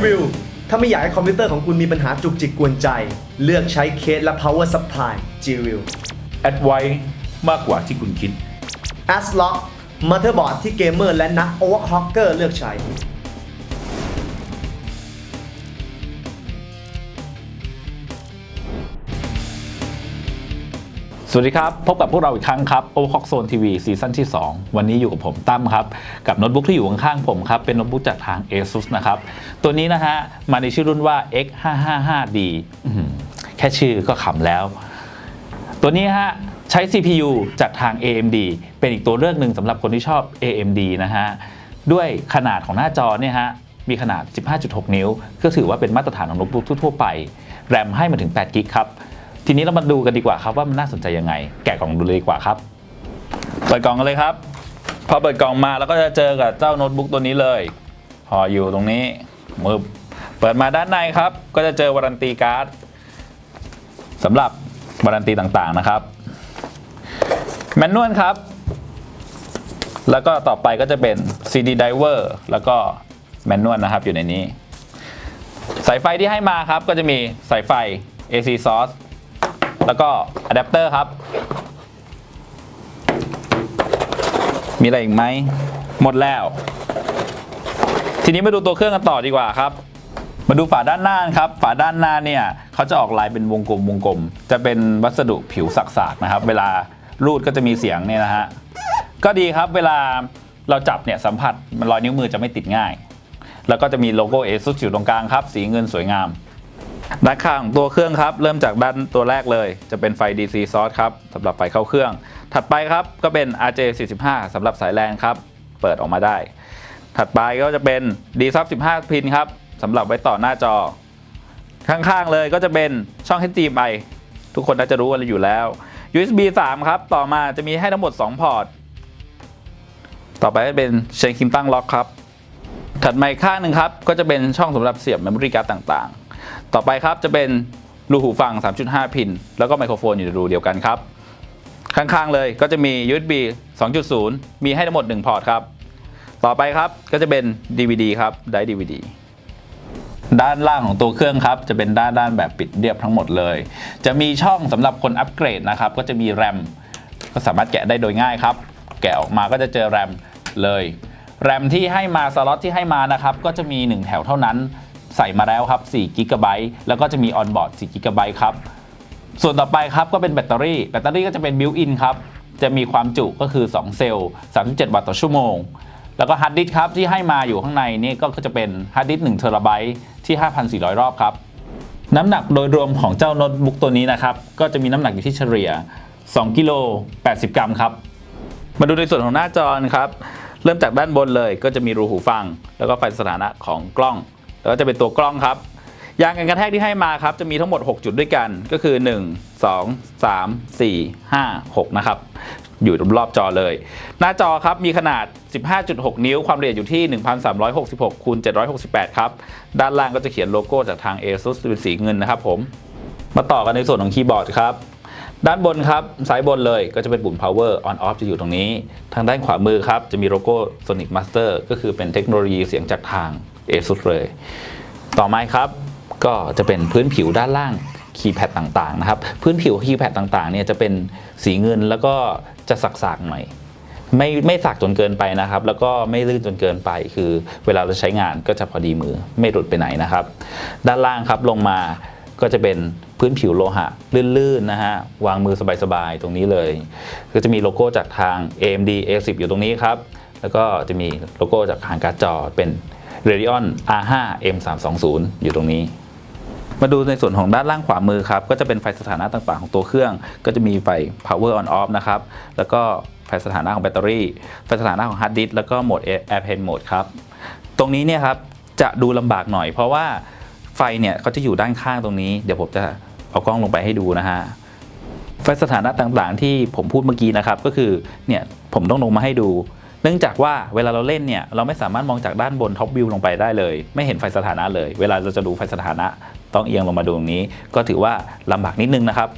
G-View ถ้าไม่อยากให้คอมพิวเตอร์ของคุณมีปัญหาจุกจิกกวนใจ เลือกใช้เคสและ power supply G-View แอดไว้มากกว่าที่คุณคิด ASRock motherboard ที่เกมเมอร์และนัก overclocker เลือกใช้ สวัสดีครับ พบกับพวกเราอีกครั้งครับ o c o c Zone TV ซีซั่นที่ 2 วันนี้อยู่กับผมตั้มครับ กับโน้ตบุ๊กที่อยู่ข้างๆผมครับ เป็นโน้ตบุ๊กจากทาง ASUS นะครับ ตัวนี้นะฮะ มาในชื่อรุ่นว่า X555D อื้อหือแค่ชื่อก็ขำแล้ว ตัวนี้ฮะ ใช้ CPU จากทาง AMD เป็นอีกตัวเลือกหนึ่งสำหรับคนที่ชอบ AMD นะฮะ ด้วยขนาดของหน้าจอเนี่ยฮะมีขนาด 15.6 นิ้ว ก็ถือว่าเป็นมาตรฐานของโน้ตบุ๊กทั่วๆไป แรมให้มาถึง8กิกครับ ทีนี้เรามาดูกันดีกว่าครับว่ามันน่าสนใจยังไง แกะกล่องดูเลยดีกว่าครับ เปิดกล่องกันเลยครับ พอเปิดกล่องมาแล้วก็จะเจอกับเจ้าโน้ตบุ๊กตัวนี้เลยห่ออยู่ตรงนี้มือเปิดมาด้านในครับ ก็จะเจอวารันตีการ์ดสำหรับวารันตีต่างๆนะครับ แมนนวลครับ แล้วก็ต่อไปก็จะเป็น CD Diver แล้วก็แมนนวลนะครับอยู่ในนี้ สายไฟที่ให้มาครับก็จะมีสายไฟ AC source แล้วก็อะแดปเตอร์ครับ มีอะไรอีกไหม หมดแล้ว ทีนี้มาดูตัวเครื่องกันต่อดีกว่าครับ มาดูฝาด้านหน้าครับ ฝาด้านหน้าเนี่ยเขาจะออกลายเป็นวงกลมวงกลม จะเป็นวัสดุผิวสักๆนะครับ เวลารูดก็จะมีเสียงเนี่ยนะฮะ ก็ดีครับเวลาเราจับเนี่ยสัมผัสมันรอยนิ้วมือจะไม่ติดง่าย แล้วก็จะมีโลโก้ ASUS อยู่ตรงกลางครับ สีเงินสวยงาม ด้านข้างของตัวเครื่องครับ เริ่มจากด้านตัวแรกเลย จะเป็นไฟ DC source ครับสำหรับไฟเข้าเครื่อง ถัดไปครับก็เป็น RJ45 สำหรับสายแลนครับ เปิดออกมาได้ ถัดไปก็จะเป็น D sub 15 พินครับสำหรับไว้ต่อหน้าจอ ข้างๆเลยก็จะเป็นช่อง HDMI ทุกคนน่าจะรู้กันอยู่แล้ว USB 3 ครับ ต่อมาจะมีให้ทั้งหมด 2 พอร์ต ต่อไปก็เป็นเชนคิมตั้งล็อกครับ ถัดมาอีกข้างหนึ่งครับ ก็จะเป็นช่องสำหรับเสียบเมมโมรี่การ์ดต่างๆ ต่อไปครับจะเป็นรูหูฟัง 3.5 พิน แล้วก็ไมโครโฟนอยู่ในรูเดียวกันครับ ข้างๆเลยก็จะมี USB 2.0 มีให้ทั้งหมด 1 พอร์ตครับ ต่อไปครับก็จะเป็น DVD ครับได้ DVD ด้านล่างของตัวเครื่องครับ จะเป็นด้านด้านแบบปิดเรียบทั้งหมดเลย จะมีช่องสำหรับคนอัปเกรดนะครับ ก็จะมีแรมก็สามารถแกะได้โดยง่ายครับ แกะออกมาก็จะเจอแรมเลยแรมที่ให้มาสล็อตที่ให้มานะครับ ก็จะมี 1 แถวเท่านั้น ใส่มาแล้วครับ4 g b แล้วก็จะมีออนบอร์ด4 g b ครับ ส่วนต่อไปครับก็เป็นแบตเตอรี่ แบตเตอรี่ก็จะเป็นบิวอินครับ จะมีความจุก็คือ 2 เซลล์ 37 วัตต์ต่อชั่วโมง แล้วก็ฮาร์ดดิสครับที่ให้มาอยู่ข้างในนี่ก็จะเป็นฮาร์ดดิส1เทราไบต์ที่ 5,400 รอบครับ น้ำหนักโดยรวมของเจ้าโน้ตบุ๊กตัวนี้นะครับ ก็จะมีน้ำหนักอยู่ที่เฉลี่ย 2กิโล80 กรัมครับ มาดูในส่วนของหน้าจอนะครับ เริ่มจากด้านบนเลยก็จะมีรูหูฟัง แล้วก็ไฟสถานะของกล้อง แล้วก็จะเป็นตัวกล้องครับ ยางกันกระแทกที่ให้มาครับ จะมีทั้งหมด 6 จุดด้วยกัน ก็คือ 1 2 3 4 5 6 นะครับ อยู่รอบๆจอเลย หน้าจอครับ มีขนาด 15.6 นิ้ว ความละเอียดอยู่ที่ 1366คูณ768 ครับ ด้านล่างก็จะเขียนโลโก้จากทาง ASUS เป็นสีเงินนะครับผม มาต่อกันในส่วนของคีย์บอร์ดครับด้านบนครับซ้ายบนเลยก็จะเป็นปุ่ม power on off จะอยู่ตรงนี้ ทางด้านขวามือครับ จะมีโลโก้ sonic master ก็คือเป็นเทคโนโลยีเสียงจากทาง ASUS เลย ต่อมาครับก็จะเป็นพื้นผิวด้านล่างคีย์แพดต่างๆนะครับ พื้นผิวคีย์แพดต่างๆเนี่ยจะเป็นสีเงินแล้วก็จะสักๆหน่อยไม่ไม่สักจนเกินไปนะครับ แล้วก็ไม่ลื่นจนเกินไปคือเวลาเราใช้งานก็จะพอดีมือไม่หลุดไปไหนนะครับ ด้านล่างครับลงมาก็จะเป็นพื้นผิวโลหะ ลื่นๆนะฮะวางมือสบายๆ ตรงนี้เลย ก็จะมีโลโก้จากทาง AMD A10 อยู่ตรงนี้ครับ แล้วก็จะมีโลโก้จากทางการ์ดจอเป็น Radeon R5 M320 อยู่ตรงนี้ มาดูในส่วนของด้านล่างขวามือครับ ก็จะเป็นไฟสถานะต่างๆของตัวเครื่อง ก็จะมีไฟ power on off นะครับ แล้วก็ไฟสถานะของแบตเตอรี่ ไฟสถานะของฮาร์ดดิสก์แล้วก็โหมด airplane mode ครับ ตรงนี้เนี่ยครับจะดูลำบากหน่อย เพราะว่าไฟเนี่ยเขาจะอยู่ด้านข้างตรงนี้ เดี๋ยวผมจะเอากล้องลงไปให้ดูนะฮะไฟสถานะต่างๆ ที่ผมพูดเมื่อกี้นะครับ ก็คือเนี่ยผมต้องลงมาให้ดู เนื่องจากว่าเวลาเราเล่นเนี่ยเราไม่สามารถมองจากด้านบนท็อปวิวลงไปได้เลย ไม่เห็นไฟสถานะเลย เวลาเราจะดูไฟสถานะต้องเอียงลงมาดูตรงนี้ ก็ถือว่าลำบากนิดนึงนะครับ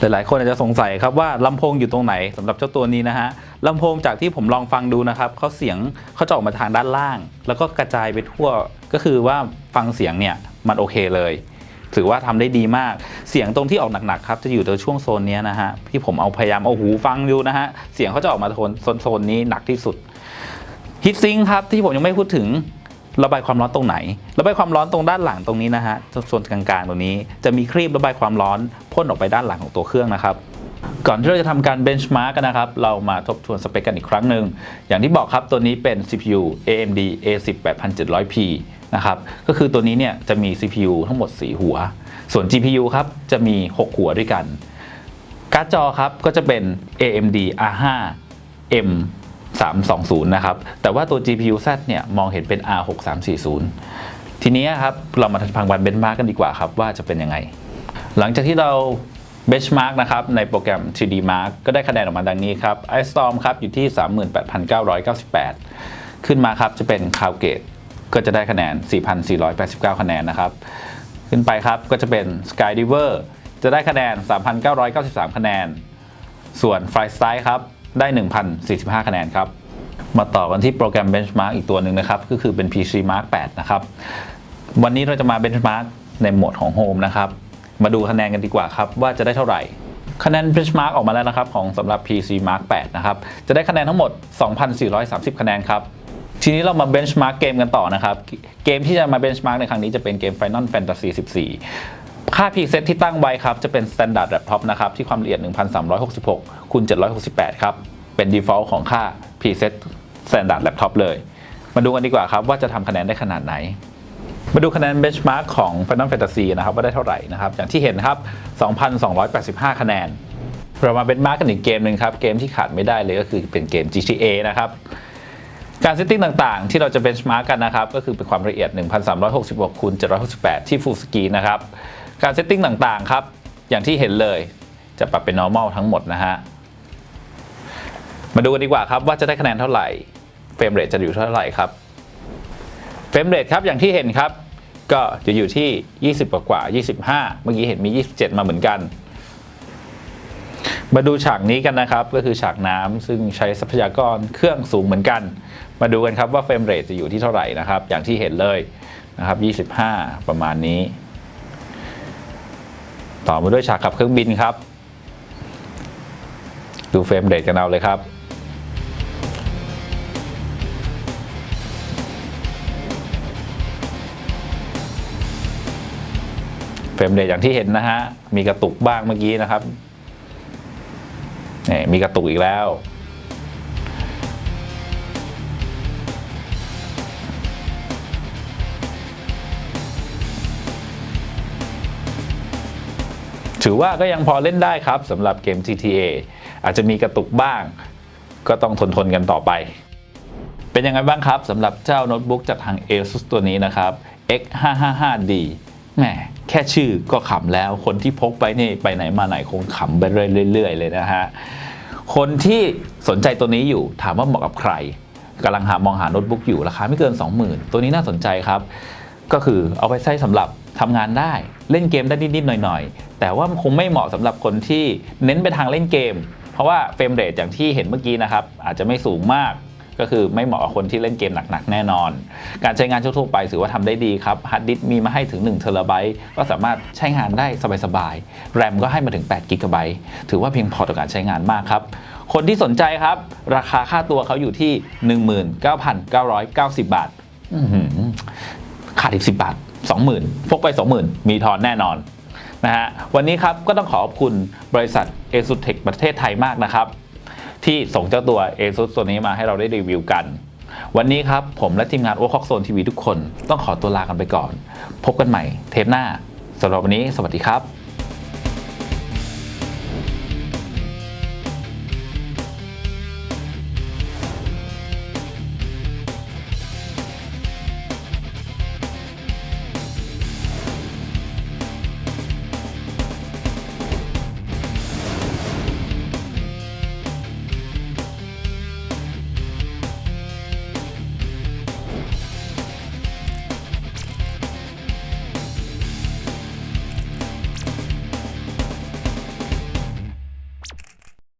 หลายๆคนอาจจะสงสัยครับว่าลำโพงอยู่ตรงไหนสำหรับเจ้าตัวนี้นะฮะลำโพงจากที่ผมลองฟังดูนะครับเขาเสียงเขาจะออกมาทางด้านล่าง แล้วก็กระจายไปทั่วก็คือว่าฟังเสียงเนี่ยมันโอเคเลย ถือว่าทำได้ดีมาก เสียงตรงที่ออกหนักๆครับจะอยู่ในช่วงโซนนี้นะฮะที่ผมเอาพยายามเอาหูฟังดูนะฮะเสียงเขาจะออกมาโทนโซนโซนนี้หนักที่สุดฮิตซิงครับที่ผมยังไม่พูดถึงระบายความร้อนตรงไหน ระบายความร้อนตรงด้านหลังตรงนี้นะฮะส่วนกลางๆตรงนี้ จะมีครีบระบายความร้อนพ่นออกไปด้านหลังของตัวเครื่องนะครับก่อนที่เราจะทำการเบนช์มาร์กกันนะครับ เรามาทบทวนสเปคกันอีกครั้งหนึ่ง อย่างที่บอกครับตัวนี้เป็น CPU AMD A10 8700P นะครับ ก็คือตัวนี้เนี่ยจะมี CPU ทั้งหมด 4 หัว ส่วน GPU ครับจะมี 6 หัวด้วยกัน การ์ดจอครับก็จะเป็น AMD R5 M 320 นะครับ แต่ว่าตัว GPU Z เนี่ยมองเห็นเป็น R6340 ทีนี้ครับเรามาพังวันเบนช์มาร์กกันดีกว่าครับว่าจะเป็นยังไง หลังจากที่เรา benchmark นะครับในโปรแกรม 3D Mark ก็ได้คะแนนออกมาดังนี้ครับ iStorm ครับอยู่ที่ 38,998 ขึ้นมาครับจะเป็น CloudGate ก็จะได้คะแนน 4,489 คะแนนนะครับ ขึ้นไปครับก็จะเป็น Skydiver จะได้คะแนน 3,993 คะแนน ส่วน Flystyle ครับได้ 1,045 คะแนนครับ มาต่อกันที่โปรแกรม Benchmark อีกตัวหนึ่งนะครับ ก็คือเป็น PC Mark 8 นะครับ วันนี้เราจะมา Benchmark ในโหมดของ Home นะครับ มาดูคะแนนกันดีกว่าครับ ว่าจะได้เท่าไหร่คะแนน Benchmark ออกมาแล้วนะครับ ของสำหรับ PC Mark 8 นะครับ จะได้คะแนนทั้งหมด 2,430 คะแนนครับ ทีนี้เรามา Benchmark เกมกันต่อนะครับ เกมที่จะมา Benchmark ในครั้งนี้จะเป็นเกม Final Fantasy 14 ค่า preset ที่ตั้งไว้ครับ จะเป็น Standard Laptop นะครับ ที่ความละเอียด 1366คูณ768 ครับ เป็น default ของค่า preset Standard Laptop เลย มาดูกันดีกว่าครับ ว่าจะทำคะแนนได้ขนาดไหน มาดูคะแนน benchmark ของ Final Fantasy นะครับ ว่าได้เท่าไหร่นะครับ อย่างที่เห็นครับ 2,285 คะแนนเรามา benchmark กันอีกเกมหนึ่งครับเกมที่ขาดไม่ได้เลยก็คือเป็นเกม GTA นะครับ การเซตติ้งต่างๆ ที่เราจะ benchmark กันนะครับ ก็คือเป็นความละเอียด 1366คูณ768 ที่ full screen นะครับ การเซตติ้งต่างๆ ครับ อย่างที่เห็นเลยจะปรับเป็น normal ทั้งหมดนะฮะ มาดูกันดีกว่าครับว่าจะได้คะแนนเท่าไหร่ เฟรมเรทจะอยู่เท่าไหร่ครับ เฟรมเรทครับอย่างที่เห็นครับ ก็จะอยู่ที่ 20 กว่ากว่า25 เมื่อกี้เห็นมี 27 มาเหมือนกัน มาดูฉากนี้กันนะครับ ก็คือฉากน้ำซึ่งใช้ทรัพยากรเครื่องสูงเหมือนกัน มาดูกันครับว่าเฟรมเรทจะอยู่ที่เท่าไหร่นะครับ อย่างที่เห็นเลยนะครับ 25 ประมาณนี้ ต่อมาด้วยฉากขับเครื่องบินครับ ดูเฟรมเรทกันเอาเลยครับเฟรมเรทอย่างที่เห็นนะฮะมีกระตุกบ้างเมื่อกี้นะครับ นี่มีกระตุกอีกแล้ว ถือว่าก็ยังพอเล่นได้ครับสำหรับเกม GTA อาจจะมีกระตุกบ้าง ก็ต้องทนทนๆกันต่อไป เป็นยังไงบ้างครับสำหรับเจ้าโน้ตบุ๊กจากทาง ASUS ตัวนี้นะครับ X555D แหม แค่ชื่อก็ขำแล้ว คนที่พกไปนี่ไปไหนมาไหนคงขำไปเรื่อยๆเลยนะฮะ คนที่สนใจตัวนี้อยู่ถามว่าเหมาะกับใครกำลังหามองหาโน้ตบุ๊กอยู่ราคาไม่เกิน 20,000 ตัวนี้น่าสนใจครับ ก็คือเอาไปใช้สำหรับทำงานได้เล่นเกมได้นิดๆหน่อยๆ แต่ว่ามันคงไม่เหมาะสำหรับคนที่เน้นไปทางเล่นเกม เพราะว่าเฟรมเรทอย่างที่เห็นเมื่อกี้นะครับอาจจะไม่สูงมาก ก็คือไม่เหมาะกับคนที่เล่นเกมหนักๆ แน่นอน การใช้งานทั่วๆไปถือว่าทำได้ดีครับฮาร์ดดิสก์มีมาให้ถึง1เทราไบต์ก็สามารถใช้งานได้สบายๆแรมก็ให้มาถึง8กิกะไบต์ถือว่าเพียงพอต่อการใช้งานมากครับคนที่สนใจครับ ราคาค่าตัวเขาอยู่ที่ 19,990 บาทอื้อหือขาดอีก10 บาท 20,000พกไป 20,000 มีทอนแน่นอนนะฮะวันนี้ครับก็ต้องขอขอบคุณบริษัท ASUS Tech ประเทศไทยมากนะครับ ที่ส่งเจ้าตัว ASUS ตัวนี้มาให้เราได้รีวิวกัน วันนี้ครับผมและทีมงานโอคอกโซนทีวีทุกคนต้องขอตัวลากันไปก่อน พบกันใหม่เทปหน้าสำหรับวันนี้ สวัสดีครับ